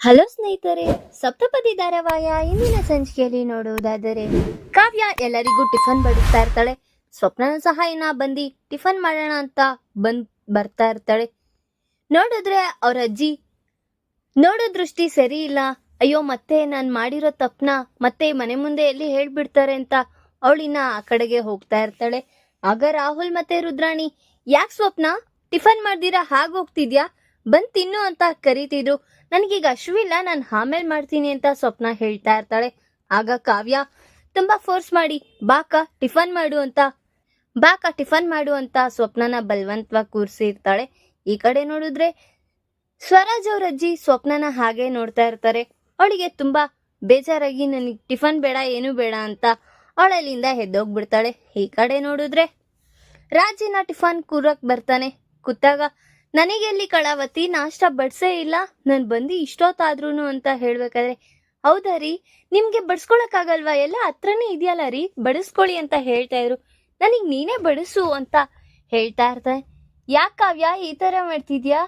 Hello ಸ್ನೇಹಿತರೆ, ಸಪ್ತಪದಿ ಧಾರಾವಾಹಿಯ ಇಂದಿನ ಸಂಚಿಕೆಯಲ್ಲಿ ನೋಡುವುದಾದರೆ, ಕಾವ್ಯ ಎಲ್ಲರಿಗೂ ಟಿಫನ್ ಬಡಿಸ್ತಾ ಇರ್ತಾಳೆ. ಸ್ವಪ್ನನ ಸಹ ಇನ್ನ ಬಂದು ಟಿಫನ್ ಮಾಡೋಣ ಅಂತ ಬಂದ್ ಬರ್ತಾ ಇರ್ತಾಳೆ. ನೋಡಿದ್ರೆ ಅವ್ರ ಅಜ್ಜಿ, ನೋಡೋ ದೃಷ್ಟಿ ಸರಿ ಇಲ್ಲ. ಅಯ್ಯೋ, ಮತ್ತೆ ನಾನು ಮಾಡಿರೋ ತಪ್ಪನ ಮತ್ತೆ ಮನೆ ಮುಂದೆ ಎಲ್ಲಿ ಹೇಳ್ಬಿಡ್ತಾರೆ ಅಂತ ಅವಳಿನ್ನ ಆ ಕಡೆಗೆ ಹೋಗ್ತಾ ಇರ್ತಾಳೆ. ಆಗ ರಾಹುಲ್ ಮತ್ತೆ ರುದ್ರಾಣಿ, ಯಾಕೆ ಸ್ವಪ್ನ? ಟಿಫನ್ ಮಾಡ್ದಿರಾ? ಹಾಗೆ ಹೋಗ್ತಿದ್ಯಾ? ಬಂದ್ ತಿನ್ನು ಅಂತ ಕರೀತಿದ್ರು. ನನಗೀಗ ಹಶುವಿಲ್ಲ ನಾನು ಆಮೇಲೆ ಮಾಡ್ತೀನಿ ಅಂತ ಸ್ವಪ್ನ ಹೇಳ್ತಾ ಇರ್ತಾಳೆ. ಆಗ ಕಾವ್ಯ, ತುಂಬಾ ಫೋರ್ಸ್ ಮಾಡಿ, ಬಾಕ, ಟಿಫನ್ ಮಾಡು ಅಂತ. ಬಾಕ, ಟಿಫನ್ ಮಾಡು ಅಂತ ಸ್ವಪ್ನನ ಬಲವಂತವಾಗಿ ಕೂರಿಸಿರ್ತಾಳೆ. ಈ ಕಡೆ ನೋಡಿದ್ರೆ ಸ್ವರಾಜ್ ಅವ್ರ ಅಜ್ಜಿ ಸ್ವಪ್ನನ ಹಾಗೆ ನೋಡ್ತಾ ಇರ್ತಾರೆ. ಅವಳಿಗೆ ತುಂಬಾ ಬೇಜಾರಾಗಿ, ನನಗೆ ಟಿಫನ್ ಬೇಡ, ಏನು ಬೇಡ ಅಂತ ಅವಳಲ್ಲಿಂದ ಎದ್ದೋಗ್ಬಿಡ್ತಾಳೆ. ಈ ಕಡೆ ನೋಡಿದ್ರೆ ರಾಜಿನ ಟಿಫನ್ ಕೂರಕ್ ಬರ್ತಾನೆ. ಕೂತಾಗ ನನಗೆಲ್ಲಿ ಕಳಾವತಿ ನಾಷ್ಟ ಬಡ್ಸೇ ಇಲ್ಲ. ನಾನು ಬಂದು ಇಷ್ಟೊತ್ತಾದ್ರೂ ಅಂತ ಹೇಳ್ಬೇಕಾದ್ರೆ, ಹೌದಾ ರೀ? ನಿಮ್ಗೆ ಬಡ್ಸ್ಕೊಳಕ್ಕಾಗಲ್ವಾ? ಎಲ್ಲ ಹತ್ರನೇ ಇದೆಯಲ್ಲ ರೀ? ಬಡಿಸ್ಕೊಳ್ಳಿ ಅಂತ ಹೇಳ್ತಾ ಇದ್ರು. ನನಗೆ ನೀನೇ ಬಡಿಸು ಅಂತ ಹೇಳ್ತಾ ಇರ್ತಾನೆ ಯಾಕೆ ಕಾವ್ಯ, ಈ ಥರ ಮಾಡ್ತಿದ್ಯಾ?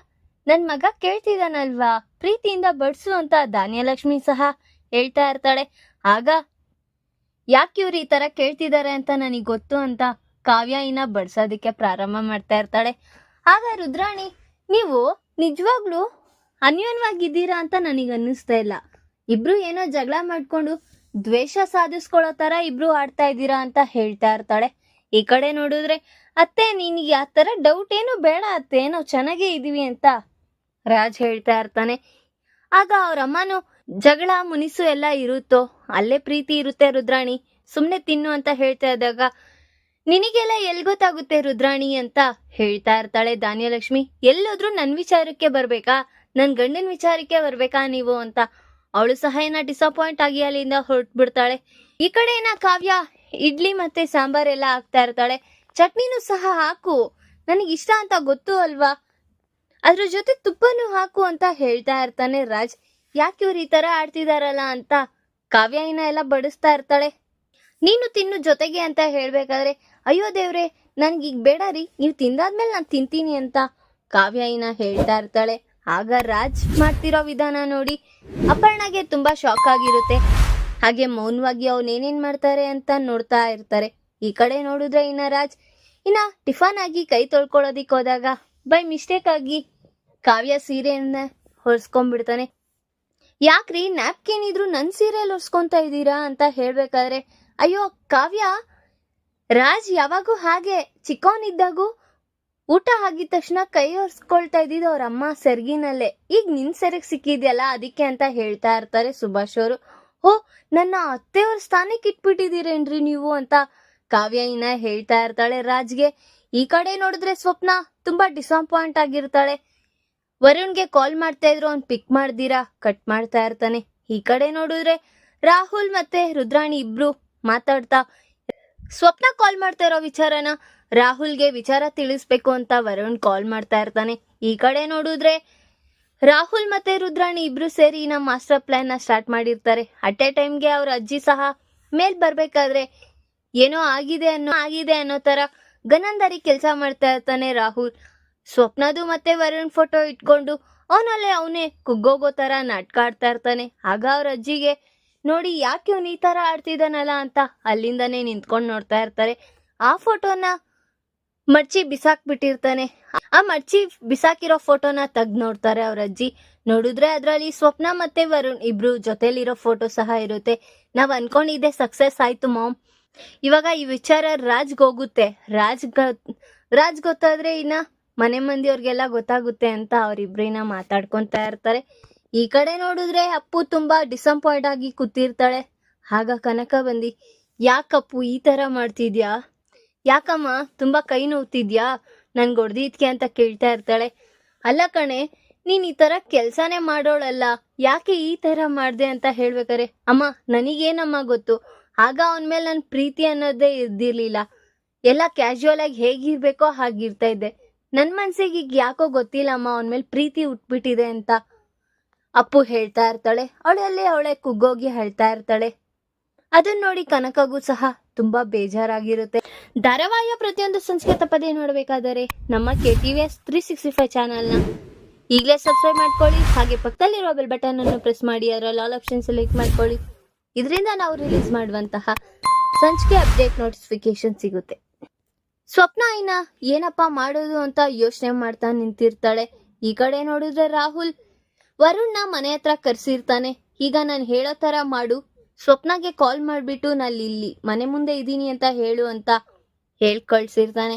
ನನ್ನ ಮಗ ಕೇಳ್ತಿದ್ದಾನಲ್ವಾ ಪ್ರೀತಿಯಿಂದ ಬಡಿಸು ಅಂತ ಧಾನ್ಯಲಕ್ಷ್ಮಿ ಸಹ ಹೇಳ್ತಾ ಇರ್ತಾಳೆ. ಆಗ ಯಾಕೆ ಇವ್ರು ಈ ಥರ ಕೇಳ್ತಿದ್ದಾರೆ ಅಂತ ನನಗೆ ಗೊತ್ತು ಅಂತ ಕಾವ್ಯ ಇನ್ನ ಬಡ್ಸೋದಕ್ಕೆ ಪ್ರಾರಂಭ ಮಾಡ್ತಾ ಇರ್ತಾಳೆ. ಆಗ ರುದ್ರಾಣಿ, ನೀವು ನಿಜವಾಗ್ಲೂ ಅನ್ಯೋನ್ಯವಾಗಿದ್ದೀರಾ ಅಂತ ನನಗೆ ಅನ್ನಿಸ್ತಾ ಇಲ್ಲ. ಇಬ್ರು ಏನೋ ಜಗಳ ಮಾಡ್ಕೊಂಡು ದ್ವೇಷ ಸಾಧಿಸ್ಕೊಳ್ಳೋ ತರ ಇಬ್ರು ಆಡ್ತಾ ಇದ್ದೀರಾ ಅಂತ ಹೇಳ್ತಾ ಇರ್ತಾಳೆ. ಈ ಕಡೆ ನೋಡಿದ್ರೆ, ಅತ್ತೆ, ನಿನಗೆ ಆ ಥರ ಡೌಟ್ ಏನು ಬೇಡ ಅತ್ತೆ, ನಾವು ಚೆನ್ನಾಗೇ ಇದೀವಿ ಅಂತ ರಾಜ್ ಹೇಳ್ತಾ ಇರ್ತಾನೆ. ಆಗ ಅವ್ರ ಅಮ್ಮನು ಜಗಳ, ಮುನಿಸು ಎಲ್ಲ ಇರುತ್ತೋ, ಅಲ್ಲೇ ಪ್ರೀತಿ ಇರುತ್ತೆ ರುದ್ರಾಣಿ ಸುಮ್ಮನೆ ತಿನ್ನು ಅಂತ ಹೇಳ್ತಾ ಇದ್ದಾಗ ನಿನಗೆಲ್ಲ ಎಲ್ ಗೊತ್ತಾಗುತ್ತೆ ರುದ್ರಾಣಿ ಅಂತ ಹೇಳ್ತಾ ಇರ್ತಾಳೆ ಧಾನ್ಯಲಕ್ಷ್ಮಿ. ಎಲ್ಲೋದ್ರೂ ನನ್ ವಿಚಾರಕ್ಕೆ ಬರ್ಬೇಕಾ? ನನ್ ಗಂಡನ ವಿಚಾರಕ್ಕೆ ಬರ್ಬೇಕಾ ನೀವು ಅಂತ? ಅವಳು ಸಹ ಏನ ಡಿಸಪಾಯಿಂಟ್ ಆಗಿ ಅಲ್ಲಿಂದ ಹೊರಟ್ಬಿಡ್ತಾಳೆ. ಈ ಕಡೆ ಏನ ಕಾವ್ಯ, ಇಡ್ಲಿ ಮತ್ತೆ ಸಾಂಬಾರ್ ಎಲ್ಲ ಹಾಕ್ತಾ ಇರ್ತಾಳೆ. ಚಟ್ನಿನೂ ಸಹ ಹಾಕು. ನನಗೆ ಇಷ್ಟ ಅಂತ ಗೊತ್ತು ಅಲ್ವಾ? ಅದ್ರ ಜೊತೆ ತುಪ್ಪನೂ ಹಾಕು ಅಂತ ಹೇಳ್ತಾ ಇರ್ತಾನೆ ರಾಜ್. ಯಾಕೆ ಇವ್ರು ಈ ತರ ಆಡ್ತಿದಾರಲ್ಲ ಅಂತ ಕಾವ್ಯ ಏನ ಎಲ್ಲ ಬಡಿಸ್ತಾ ಇರ್ತಾಳೆ. ನೀನು ತಿನ್ನು ಜೊತೆಗೆ ಅಂತ ಹೇಳ್ಬೇಕಾದ್ರೆ ಅಯ್ಯೋ ದೇವ್ರೆ ಈಗ ಬೇಡ ರೀ, ನೀವು ತಿಂದಾದ್ಮೇಲೆ ನಾನು ತಿಂತೀನಿ ಅಂತ. ಕಾವ್ಯ ಇನ್ನ ಹೇಳ್ತಾ ಇರ್ತಾಳೆ. ಆಗ ರಾಜ್ ಮಾಡ್ತಿರೋ ವಿಧಾನ ನೋಡಿ ಅಪರ್ಣಗೆ ತುಂಬಾ ಶಾಕ್ ಆಗಿರುತ್ತೆ. ಹಾಗೆ ಮೌನವಾಗಿ ಅವ್ನು ಏನೇನ್ ಮಾಡ್ತಾರೆ ಅಂತ ನೋಡ್ತಾ ಇರ್ತಾರೆ. ಈ ಕಡೆ ನೋಡಿದ್ರೆ ಇನ್ನ ರಾಜ್ ಇನ್ನ ಟಿಫನ್ ಆಗಿ ಕೈ ತೊಳ್ಕೊಳ್ಳೋದಿಕ್ ಹೋದಾಗ, ಬೈ ಮಿಸ್ಟೇಕ್ ಆಗಿ ಕಾವ್ಯ ಸೀರೆಯನ್ನ ಹೊರ್ಸ್ಕೊಂಡ್ಬಿಡ್ತಾನೆ ಯಾಕ್ರಿ, ನ್ಯಾಪ್ಕಿನ್ ಇದ್ರು ನನ್ ಸೀರೆಯಲ್ಲಿ ಹೊರ್ಸ್ಕೊಂತ ಇದ್ದೀರಾ ಅಂತ ಹೇಳ್ಬೇಕಾದ್ರೆ, ಅಯ್ಯೋ, ಕಾವ್ಯ ರಾಜ್ ಯಾವಾಗೂ ಹಾಗೆ ಚಿಕ್ಕವನಿದ್ದಾಗೂ ಊಟ ಆಗಿದ ತಕ್ಷಣ ಕೈ ಒರೆಸ್ಕೊಳ್ತಾ ಇದ್ದಿದ್ದು ಅವ್ರ ಅಮ್ಮ ಸೆರ್ಗಿನಲ್ಲೇ. ಈಗ ನಿನ್ ಸೆರಗ್ ಸಿಕ್ಕಿದ್ಯಲ್ಲ ಅದಕ್ಕೆ ಅಂತ ಹೇಳ್ತಾ ಇರ್ತಾರೆ ಸುಭಾಷ್ ಅವರು. ಓ ನನ್ನ ಅತ್ತೆಯವ್ರ ಸ್ಥಾನಕ್ಕೆ ಇಟ್ಬಿಟ್ಟಿದ್ದೀರೇನ್ರಿ ನೀವು ಅಂತ ಕಾವ್ಯ ಇನ್ನ ಹೇಳ್ತಾ ಇರ್ತಾಳೆ ರಾಜ್ಗೆ. ಈ ಕಡೆ ನೋಡಿದ್ರೆ ಸ್ವಪ್ನ ತುಂಬಾ ಡಿಸಪಾಯಿಂಟ್ ಆಗಿರ್ತಾಳೆ. ವರುಣ್ಗೆ ಕಾಲ್ ಮಾಡ್ತಾ ಇದ್ರು, ಅವ್ನ್ ಪಿಕ್ ಮಾಡ್ದಿರಾ ಕಟ್ ಮಾಡ್ತಾ ಇರ್ತಾನೆ. ಈ ಕಡೆ ನೋಡಿದ್ರೆ ರಾಹುಲ್ ಮತ್ತೆ ರುದ್ರಾಣಿ ಇಬ್ರು ಮಾತಾಡ್ತಾ ಸ್ವಪ್ನ ಕಾಲ್ ಮಾಡ್ತಾ ಇರೋ ವಿಚಾರನ ರಾಹುಲ್ಗೆ ವಿಚಾರ ತಿಳಿಸ್ಬೇಕು ಅಂತ ವರುಣ್ ಕಾಲ್ ಮಾಡ್ತಾ ಇರ್ತಾನೆ. ಈ ಕಡೆ ನೋಡಿದ್ರೆ ರಾಹುಲ್ ಮತ್ತೆ ರುದ್ರಾಣಿ ಇಬ್ರು ಸೇರಿ ನಮ್ಮ ಮಾಸ್ಟರ್ ಪ್ಲಾನ್ನ ಸ್ಟಾರ್ಟ್ ಮಾಡಿರ್ತಾರೆ. ಅಟ್ ಎ ಟೈಮ್ಗೆ ಅವ್ರ ಅಜ್ಜಿ ಸಹ ಮೇಲ್ ಬರ್ಬೇಕಾದ್ರೆ ಏನೋ ಆಗಿದೆ ಅನ್ನೋ ಆಗಿದೆ ಅನ್ನೋ ತರ ಗನಂದಾರಿ ಕೆಲಸ ಮಾಡ್ತಾ ಇರ್ತಾನೆ ರಾಹುಲ್. ಸ್ವಪ್ನದು ಮತ್ತೆ ವರುಣ್ ಫೋಟೋ ಇಟ್ಕೊಂಡು ಅವನಲ್ಲೇ ಅವನೇ ಕುಗ್ಗೋಗೋ ತರ ನಾಟಕ ಆಡ್ತಾ ಇರ್ತಾನೆ. ಆಗ ಅವ್ರ ಅಜ್ಜಿಗೆ ನೋಡಿ, ಯಾಕೆ ಇವ್ನು ಈ ತರ ಆಡ್ತಿದ್ದಾನಲ್ಲ ಅಂತ ಅಲ್ಲಿಂದನೇ ನಿಂತ್ಕೊಂಡು ನೋಡ್ತಾ ಇರ್ತಾರೆ. ಆ ಫೋಟೋನ ಮಡ್ಚಿ ಬಿಸಾಕ್ ಬಿಟ್ಟಿರ್ತಾನೆ ಆ ಮಡ್ಚಿ ಬಿಸಾಕಿರೋ ಫೋಟೋನ ತೆಗ್ದು ನೋಡ್ತಾರೆ ಅವ್ರ ಅಜ್ಜಿ. ನೋಡಿದ್ರೆ ಅದ್ರಲ್ಲಿ ಸ್ವಪ್ನ ಮತ್ತೆ ವರುಣ್ ಇಬ್ರು ಜೊತೆಲಿರೋ ಫೋಟೋ ಸಹ ಇರುತ್ತೆ. ನಾವ್ ಅನ್ಕೊಂಡಿದ್ದೆ ಸಕ್ಸಸ್ ಆಯ್ತು ಮಾಮ್. ಇವಾಗ ಈ ವಿಚಾರ ರಾಜ್ಗೆ ಹೋಗುತ್ತೆ. ರಾಜ್ ರಾಜ್ ಗೊತ್ತಾದ್ರೆ ಇನ್ನ ಮನೆ ಮಂದಿಯವ್ರಿಗೆಲ್ಲ ಗೊತ್ತಾಗುತ್ತೆ ಅಂತ ಅವ್ರಿಬ್ರಿನ ಮಾತಾಡ್ಕೊತಾ ಇರ್ತಾರೆ. ಈ ಕಡೆ ನೋಡಿದ್ರೆ ಅಪ್ಪು ತುಂಬಾ ಡಿಸಪಾಯಿಂಟ್ ಆಗಿ ಕೂತಿರ್ತಾಳೆ. ಆಗ ಕನಕ ಬಂದಿ, ಯಾಕಪ್ಪು ಈ ತರ ಮಾಡ್ತಿದ್ಯಾ? ಯಾಕಮ್ಮ, ತುಂಬಾ ಕೈ ನೋವ್ತಿದ್ಯಾ? ನನ್ಗೆ ಹೊಡ್ದಿದ್ಕೆ ಅಂತ ಕೇಳ್ತಾ ಇರ್ತಾಳೆ. ಅಲ್ಲ ಕಣೆ, ನೀನ್ ಈ ತರ ಕೆಲ್ಸಾನೇ ಮಾಡೋಳಲ್ಲ, ಯಾಕೆ ಈ ತರ ಮಾಡ್ದೆ ಅಂತ ಹೇಳ್ಬೇಕಾರೆ? ಅಮ್ಮ, ನನಗೇನಮ್ಮ ಗೊತ್ತು? ಆಗ ಅವನ ಮೇಲೆ ನನ್ ಪ್ರೀತಿ ಅನ್ನೋದೇ ಇದ್ದಿರ್ಲಿಲ್ಲ ಎಲ್ಲ ಕ್ಯಾಶುವಲ್ ಆಗಿ ಹೇಗಿರ್ಬೇಕೋ ಹಾಗಿರ್ತಾ ಇದ್ದೆ. ನನ್ ಮನ್ಸಿಗೆ ಈಗ ಯಾಕೋ ಗೊತ್ತಿಲ್ಲ ಅಮ್ಮ ಅವನ ಮೇಲೆ ಪ್ರೀತಿ ಉಟ್ಬಿಟ್ಟಿದೆ ಅಂತ. ಅಪ್ಪು ಹೇಳ್ತಾ ಇರ್ತಾಳೆ, ಅವಳಲ್ಲಿ ಅವಳೆ ಕುಗ್ಗೋಗಿ ಹೇಳ್ತಾ ಇರ್ತಾಳೆ. ಅದನ್ನ ನೋಡಿ ಕನಕಗೂ ಸಹ ತುಂಬಾ ಬೇಜಾರಾಗಿರುತ್ತೆ. ಧಾರಾವಾಹಿಯ ಪ್ರತಿಯೊಂದು ಸಂಸ್ಕೃತ ಪದೇ ನೋಡಬೇಕಾದರೆ ನಮ್ಮ K T V S three sixty five ಚಾನಲ್ನ ಈಗಲೇ ಸಬ್ಸ್ಕ್ರೈಬ್ ಮಾಡ್ಕೊಳ್ಳಿ, ಹಾಗೆ ಪಕ್ಕದಲ್ಲಿರೋ ಬೆಲ್ ಬಟನ್ ಅನ್ನು ಪ್ರೆಸ್ ಮಾಡಿ ಅದರಲ್ಲಿ ಆಲ್ ಆಪ್ಷನ್ ಸೆಲೆಕ್ಟ್ ಮಾಡ್ಕೊಳ್ಳಿ. ಇದರಿಂದ ನಾವು ರಿಲೀಸ್ ಮಾಡುವಂತಹ ಸಂಚಿಕೆ ಅಪ್ಡೇಟ್ ನೋಟಿಫಿಕೇಶನ್ ಸಿಗುತ್ತೆ. ಸ್ವಪ್ನ ಇನ್ನ ಏನಪ್ಪಾ ಮಾಡೋದು ಅಂತ ಯೋಚನೆ ಮಾಡ್ತಾ ನಿಂತಿರ್ತಾಳೆ. ಈ ಕಡೆ ನೋಡಿದ್ರೆ ರಾಹುಲ್ ವರುಣ್ನ ಮನೆ ಹತ್ರ ಕರ್ಸಿರ್ತಾನೆ. ಈಗ ನಾನು ಹೇಳೋ ತರ ಮಾಡು. ಸ್ವಪ್ನಗೆ ಕಾಲ್ ಮಾಡಿಬಿಟ್ಟು ನಾನು ಇಲ್ಲಿ ಮನೆ ಮುಂದೆ ಇದ್ದೀನಿ ಅಂತ ಹೇಳು ಅಂತ ಹೇಳ್ ಕಳ್ಸಿರ್ತಾನೆ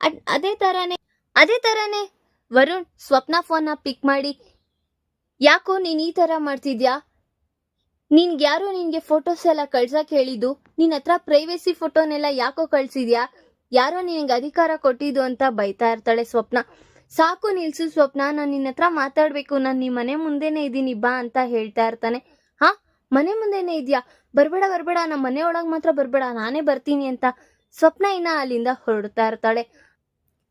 ಅದ್- ಅದೇ ಥರನೇ ಅದೇ ಥರನೇ ವರುಣ್ ಸ್ವಪ್ನ ಫೋನ್ನ ಪಿಕ್ ಮಾಡಿ, ಯಾಕೋ ನೀನ್ ಈ ತರ ಮಾಡ್ತಿದ್ಯಾ? ನಿನ್ಗೆ ಯಾರೋ ನಿನ್ಗೆ ಫೋಟೋಸ್ ಎಲ್ಲ ಕಳ್ಸಕ್ ಹೇಳಿದ್ದು. ನಿನ್ ಹತ್ರ ಪ್ರೈವೇಸಿ ಫೋಟೋನೆಲ್ಲ ಯಾಕೋ ಕಳ್ಸಿದ್ಯಾ? ಯಾರೋ ನಿನಗೆ ಅಧಿಕಾರ ಕೊಟ್ಟಿದ್ದು ಅಂತ ಬೈತಾ ಇರ್ತಾಳೆ ಸ್ವಪ್ನ. ಸಾಕು ನಿಲ್ಸು ಸ್ವಪ್ನ, ನಾನು ನಿನ್ನ ಹತ್ರ ಮಾತಾಡ್ಬೇಕು, ನಾನು ನಿಮ್ಮ ಮನೆ ಮುಂದೆನೆ ಇದ್ದೀನಿ ಬಾ ಅಂತ ಹೇಳ್ತಾ ಇರ್ತಾನೆ. ಹಾ, ಮನೆ ಮುಂದೆನೆ ಇದ್ಯಾ? ಬರ್ಬೇಡ ಬರ್ಬೇಡ ನಮ್ಮ ಮನೆ ಒಳಗ್ ಮಾತ್ರ ಬರ್ಬೇಡ, ನಾನೇ ಬರ್ತೀನಿ ಅಂತ ಸ್ವಪ್ನ ಇನ್ನ ಅಲ್ಲಿಂದ ಹೊರಡ್ತಾ ಇರ್ತಾಳೆ.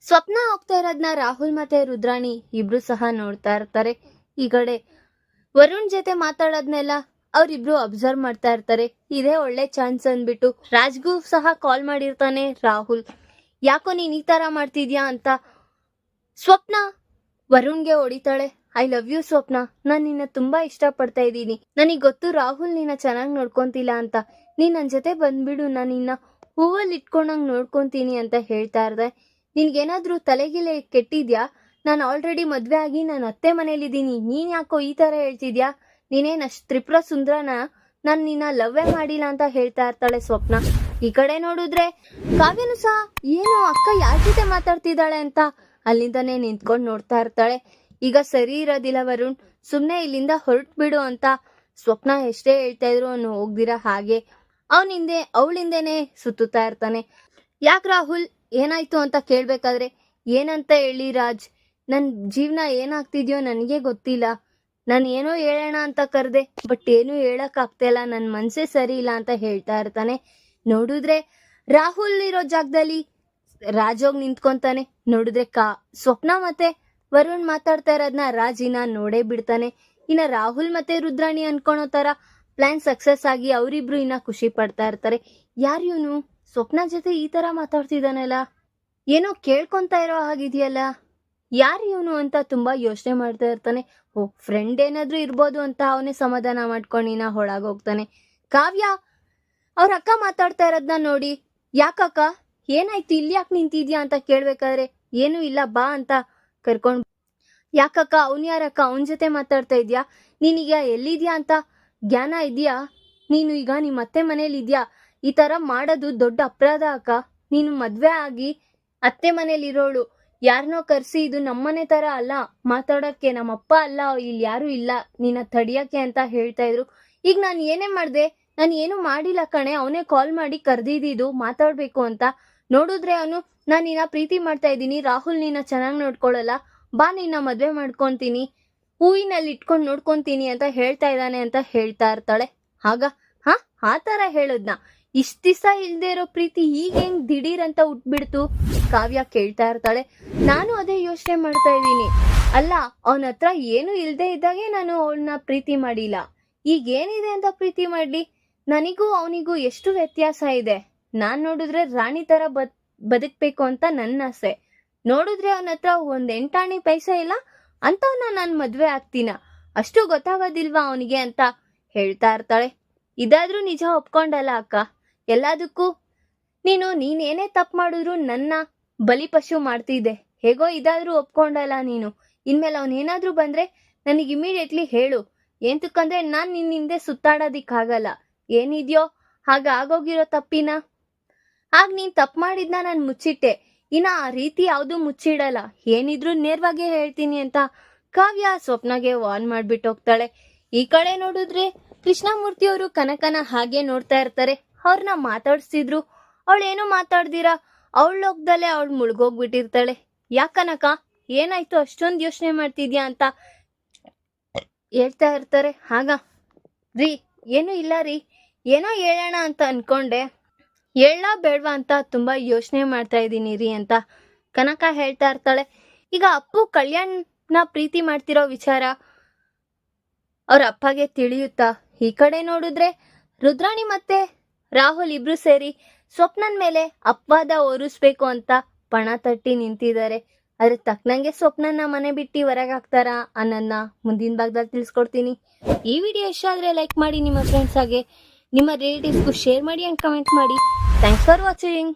ಸ್ವಪ್ನ ಹೋಗ್ತಾ ಇರೋದ್ನ ರಾಹುಲ್ ಮತ್ತೆ ರುದ್ರಾಣಿ ಇಬ್ರು ಸಹ ನೋಡ್ತಾ ಇರ್ತಾರೆ. ಈ ಕಡೆ ವರುಣ್ ಜೊತೆ ಮಾತಾಡೋದ್ನೆಲ್ಲ ಅವರಿಬ್ರು ಅಬ್ಸರ್ವ್ ಮಾಡ್ತಾ ಇರ್ತಾರೆ. ಇದೇ ಒಳ್ಳೆ ಚಾನ್ಸ್ ಅಂದ್ಬಿಟ್ಟು ರಾಜ್ಗೂ ಸಹ ಕಾಲ್ ಮಾಡಿರ್ತಾನೆ ರಾಹುಲ್. ಯಾಕೋ ನೀನ್ ಈ ತರ ಮಾಡ್ತಿದ್ಯಾ ಅಂತ ಸ್ವಪ್ನ? ವರುಣ್ಗೆ ಹೊಡಿತಾಳೆ. I love you Swapna. ನಾನು ನಿನ್ನ ತುಂಬಾ ಇಷ್ಟಪಡ್ತಾ ಇದ್ದೀನಿ. ನನಗೆ ಗೊತ್ತು ರಾಹುಲ್ ನಿನ್ನ ಚೆನ್ನಾಗಿ ನೋಡ್ಕೊಂತಿಲ್ಲ ಅಂತ. ನೀನ್ ನನ್ನ ಜೊತೆ ಬಂದ್ಬಿಡು. ನಾನು ನಿನ್ನ ಹೂವಲ್ಲಿ ಇಟ್ಕೊಂಡಂಗ್ ನೋಡ್ಕೊಂತೀನಿ ಅಂತ ಹೇಳ್ತಾ ಇರ್ದೆ. ನಿನ್ಗೇನಾದ್ರೂ ತಲೆಗಿಲೆ ಕೆಟ್ಟಿದ್ಯಾ? ನಾನು ಆಲ್ರೆಡಿ ಮದ್ವೆ ಆಗಿ ನಾನು ಅತ್ತೆ ಮನೇಲಿದ್ದೀನಿ ನೀನ್ ಯಾಕೋ ಈ ತರ ಹೇಳ್ತಿದ್ಯಾ? ನೀನೇನ್ ಅಷ್ಟ್ ತ್ರಿಪುರ ಸುಂದ್ರನ? ನಾನ್ ನಿನ್ನ ಲವ್ವೇ ಮಾಡಿಲ್ಲ ಅಂತ ಹೇಳ್ತಾ ಇರ್ತಾಳೆ ಸ್ವಪ್ನ. ಈ ಕಡೆ ನೋಡಿದ್ರೆ ಕಾವ್ಯನು ಸಹ, ಏನು ಅಕ್ಕ ಯಾರ ಜೊತೆ ಮಾತಾಡ್ತಿದ್ದಾಳೆ ಅಂತ ಅಲ್ಲಿಂದಾನೇ ನಿಂತ್ಕೊಂಡು ನೋಡ್ತಾ ಇರ್ತಾಳೆ. ಈಗ ಸರಿ ಇರೋದಿಲ್ಲ ವರುಣ್. ಸುಮ್ಮನೆ ಇಲ್ಲಿಂದ ಹೊರಟ್ ಬಿಡು ಅಂತ ಸ್ವಪ್ನ ಎಷ್ಟೇ ಹೇಳ್ತಾ ಇದ್ರು ಅವನು ಹೋಗ್ದಿರ ಹಾಗೆ. ಅವನಿಂದೆ, ಅವಳಿಂದೇನೆ ಸುತ್ತುತ್ತಾ ಇರ್ತಾನೆ. ಯಾಕೆ ರಾಹುಲ್? ಏನಾಯ್ತು ಅಂತ ಕೇಳ್ಬೇಕಾದ್ರೆ, ಏನಂತ ಹೇಳಿ ರಾಜ್? ನನ್ನ ಜೀವನ ಏನಾಗ್ತಿದ್ಯೋ ನನಗೆ ಗೊತ್ತಿಲ್ಲ. ನಾನು ಏನೋ ಹೇಳೋಣ ಅಂತ ಕರೆದೆ, ಬಟ್ ಏನೂ ಹೇಳಕ್ ಆಗ್ತಾ ನನ್ನ ಮನಸ್ಸೇ ಸರಿ ಇಲ್ಲ ಅಂತ ಹೇಳ್ತಾ ಇರ್ತಾನೆ. ನೋಡಿದ್ರೆ, ರಾಹುಲ್ ಇರೋ ಜಾಗದಲ್ಲಿ ರಾಜ್ ಹೋಗಿ ನಿಂತ್ಕೊಂತಾನೆ. ನೋಡಿದ್ರೆ ಕಾ, ಸ್ವಪ್ನ ಮತ್ತೆ ವರುಣ್ ಮಾತಾಡ್ತಾ ಇರೋದ್ನ ರಾಜಿನ ನೋಡೇ ಬಿಡ್ತಾನೆ. ಇನ್ನ ರಾಹುಲ್ ಮತ್ತೆ ರುದ್ರಾಣಿ ಅನ್ಕೊಳೋ ತರ ಪ್ಲಾನ್ ಸಕ್ಸಸ್ ಆಗಿ ಅವರಿಬ್ರು ಇನ್ನ ಖುಷಿ ಪಡ್ತಾ ಇರ್ತಾರೆ. ಯಾರು ಇವನು? ಸ್ವಪ್ನ ಜೊತೆ ಈ ತರ ಮಾತಾಡ್ತಿದ್ದಾನಲ್ಲ ಏನೋ ಕೇಳ್ಕೊಂತಾ ಇರೋ ಹಾಗಿದೆಯಲ್ಲ. ಯಾರು ಇವನು ಅಂತ ತುಂಬಾ ಯೋಚನೆ ಮಾಡ್ತಾ ಇರ್ತಾನೆ. ಓ ಫ್ರೆಂಡ್ ಏನಾದ್ರೂ ಇರ್ಬೋದು ಅಂತ ಅವನೇ ಸಮಾಧಾನ ಮಾಡ್ಕೊಂಡಿನ ಇನ್ನ ಹೋಗ್ತಾನೆ. ಕಾವ್ಯ, ಅವ್ರ ಅಕ್ಕ ಮಾತಾಡ್ತಾ ಇರೋದನ್ನ ನೋಡಿ. ಯಾಕಕ್ಕ? ಏನಾಯ್ತು? ಇಲ್ಲಿ ಯಾಕೆ ನಿಂತಿದ್ಯಾ ಅಂತ ಕೇಳ್ಬೇಕಾದ್ರೆ ಏನು ಇಲ್ಲ, ಬಾ ಅಂತ ಕರ್ಕೊಂಡ್ ಯಾಕಕ್ಕ? ಅವ್ನ್ ಯಾರಕ್ಕ? ಅವನ ಜೊತೆ ಮಾತಾಡ್ತಾ ಇದ್ಯಾ? ನೀನೀಗ ಎಲ್ಲಿದ್ಯಾ ಅಂತ ಜ್ಞಾನ ಇದೆಯಾ? ನೀನು ಈಗ ನಿಮ್ಮ ಅತ್ತೆ ಮನೇಲಿ ಇದ್ಯಾ? ಈ ತರ ಮಾಡೋದು ದೊಡ್ಡ ಅಪರಾಧ ಅಕ್ಕ. ನೀನು ಮದ್ವೆ ಆಗಿ ಅತ್ತೆ ಮನೇಲಿ ಇರೋಳು. ಯಾರನ್ನೋ ಕರ್ಸಿ ಇದು ನಮ್ಮನೆ ತರ ಅಲ್ಲ. ಮಾತಾಡಕ್ಕೆ ನಮ್ಮಪ್ಪ ಅಲ್ಲ. ಇಲ್ಲಿ ಯಾರು ಇಲ್ಲ. ನಿನ್ನ ತಡಿಯಕ್ಕೆ ಅಂತ ಹೇಳ್ತಾ ಇದ್ರು. ಈಗ ನಾನು ಏನೇ ಮಾಡ್ದೆ? ನಾನು ಏನು ಮಾಡಿಲ್ಲ ಕಣೆ. ಅವನೇ ಕಾಲ್ ಮಾಡಿ ಕರೆದಿದ್ದು ಮಾತಾಡ್ಬೇಕು ಅಂತ. ನೋಡಿದ್ರೆ ಅವನು ನಾನು ನಿನ್ನ ಪ್ರೀತಿ ಮಾಡ್ತಾ ಇದ್ದೀನಿ, ರಾಹುಲ್ ನಿನ್ನ ಚೆನ್ನಾಗಿ ನೋಡ್ಕೊಳ್ಳಲ್ಲ ಬಾ ನಿನ್ನ ಮದುವೆ ಮಾಡ್ಕೊತೀನಿ, ಹೂವಿನಲ್ಲಿ ಇಟ್ಕೊಂಡು ನೋಡ್ಕೊತೀನಿ ಅಂತ ಹೇಳ್ತಾ ಇದ್ದಾನೆ ಅಂತ ಹೇಳ್ತಾ ಇರ್ತಾಳೆ. ಆಗ, ಹಾ, ಆ ತರ ಹೇಳೋದ್ನ. ಇಷ್ಟ ದಿವಸ ಇಲ್ಲದೆ ಇರೋ ಪ್ರೀತಿ ಈಗ ಹೆಂಗ್ ದಿಢೀರ್ ಅಂತ ಉಟ್ಬಿಡ್ತು? ಕಾವ್ಯ ಕೇಳ್ತಾ ಇರ್ತಾಳೆ. ನಾನು ಅದೇ ಯೋಚನೆ ಮಾಡ್ತಾ ಇದ್ದೀನಿ. ಅಲ್ಲ, ಅವನ ಹತ್ರ ಏನು ಇಲ್ದೇ ಇದ್ದಾಗೆ ನಾನು ಅವಳನ್ನ ಪ್ರೀತಿ ಮಾಡಿಲ್ಲ. ಈಗ ಏನಿದೆ ಅಂತ ಪ್ರೀತಿ ಮಾಡ್ಲಿ? ನನಗೂ ಅವನಿಗೂ ಎಷ್ಟು ವ್ಯತ್ಯಾಸ ಇದೆ? ನಾನ್ ನೋಡಿದ್ರೆ ರಾಣಿ ತರ ಬದ್, ಬದುಕ್ಬೇಕು ಅಂತ ನನ್ನ ಆಸೆ. ನೋಡಿದ್ರೆ ಅವನ ಹತ್ರ ಒಂದ್ ಎಂಟಾಣಿ ಪೈಸೆ ಇಲ್ಲ ಅಂತವನ್ನ ನಾನ್ ಮದ್ವೆ ಆಗ್ತೀನ. ಅಷ್ಟು ಗೊತ್ತಾಗೋದಿಲ್ವಾ ಅವನಿಗೆ ಅಂತ ಹೇಳ್ತಾ ಇರ್ತಾಳೆ. ಇದಾದ್ರೂ ನಿಜ ಒಪ್ಕೊಂಡಲ್ಲ ಅಕ್ಕ. ಎಲ್ಲದಕ್ಕೂ ನೀನು ನೀನೇನೇ ತಪ್ಪು ಮಾಡಿದ್ರು ನನ್ನ ಬಲಿಪಶು ಮಾಡ್ತಿದ್ದೆ ಹೇಗೋ ಇದಾದ್ರೂ ಒಪ್ಕೊಂಡಲ್ಲ ನೀನು. ಇನ್ಮೇಲೆ ಅವನೇನಾದ್ರೂ ಬಂದ್ರೆ ನನಗೆ ಇಮಿಡಿಯೇಟ್ಲಿ ಹೇಳು. ಏಂತಕ್ಕಂದ್ರೆ ನಾನು ನಿನ್ನಿಂದೆ ಸುತ್ತಾಡೋದಿಕ್ಕಾಗಲ್ಲ. ಏನಿದೆಯೋ ಹಾಗ ಆಗೋಗಿರೋ ತಪ್ಪಿನ ಆಗ ನೀನ್ ತಪ್ಪು ಮಾಡಿದ್ನ ನಾನು ಮುಚ್ಚಿಟ್ಟೆ. ಇನ್ನ ಆ ರೀತಿ ಯಾವುದು ಮುಚ್ಚಿಡಲ್ಲ. ಏನಿದ್ರು ನೇರವಾಗಿ ಹೇಳ್ತೀನಿ ಅಂತ ಕಾವ್ಯ ಸ್ವಪ್ನಗೆ ವಾರ್ನ್ ಮಾಡ್ಬಿಟ್ಟು ಹೋಗ್ತಾಳೆ. ಈ ಕಡೆ ನೋಡಿದ್ರೆ ಕೃಷ್ಣಮೂರ್ತಿ ಅವರು ಕನಕನ ಹಾಗೆ ನೋಡ್ತಾ ಇರ್ತಾರೆ. ಅವ್ರನ್ನ ಮಾತಾಡ್ಸಿದ್ರು. ಏನು ಮಾತಾಡ್ದಿರಾ? ಅವಳ ಲೋಕದಲ್ಲೇ ಅವಳು ಮುಳುಗೋಗ್ಬಿಟ್ಟಿರ್ತಾಳೆ. ಯಾಕನಕ ಏನಾಯ್ತು? ಅಷ್ಟೊಂದು ಯೋಚನೆ ಮಾಡ್ತಿದ್ಯಾ ಅಂತ ಹೇಳ್ತಾ ಇರ್ತಾರೆ. ಆಗ ರೀ, ಏನು ಇಲ್ಲ ರೀ. ಏನೋ ಹೇಳೋಣ ಅಂತ ಅನ್ಕೊಂಡೆ. ಹೇಳ ಬೇಡ್ವಾ ಅಂತ ತುಂಬಾ ಯೋಚನೆ ಮಾಡ್ತಾ ಇದ್ದೀನಿ ರೀ ಅಂತ ಕನಕ ಹೇಳ್ತಾ ಇರ್ತಾಳೆ. ಈಗ ಅಪ್ಪು ಕಲ್ಯಾಣ್ನ ಪ್ರೀತಿ ಮಾಡ್ತಿರೋ ವಿಚಾರ ಅವ್ರ ಅಪ್ಪಗೆ ತಿಳಿಯುತ್ತಾ? ಈ ಕಡೆ ನೋಡಿದ್ರೆ ರುದ್ರಾಣಿ ಮತ್ತೆ ರಾಹುಲ್ ಇಬ್ರು ಸೇರಿ ಸ್ವಪ್ನನ್ ಮೇಲೆ ಅಪ್ಪವಾದ ಓರಿಸ್ಬೇಕು ಅಂತ ಪಣ ತಟ್ಟಿ ನಿಂತಿದ್ದಾರೆ. ಅದ್ರ ತಕ್ಕನಂಗೆ ಸ್ವಪ್ನನ ಮನೆ ಬಿಟ್ಟು ಹೊರಗೆ ಹಾಕ್ತಾರಾ ಅನ್ನೋದನ್ನ ಮುಂದಿನ ಭಾಗದಲ್ಲಿ ತಿಳಿಸ್ಕೊಡ್ತೀನಿ. ಈ ವಿಡಿಯೋ ಇಷ್ಟ ಆದ್ರೆ ಲೈಕ್ ಮಾಡಿ ನಿಮ್ಮ ಫ್ರೆಂಡ್ಸ್ ಹಾಗೆ ನಿಮ್ಮ ರಿಲೇಟಿವ್ಸ್ಗೂ ಶೇರ್ ಮಾಡಿ ಆ್ಯಂಡ್ ಕಮೆಂಟ್ ಮಾಡಿ. Thanks for watching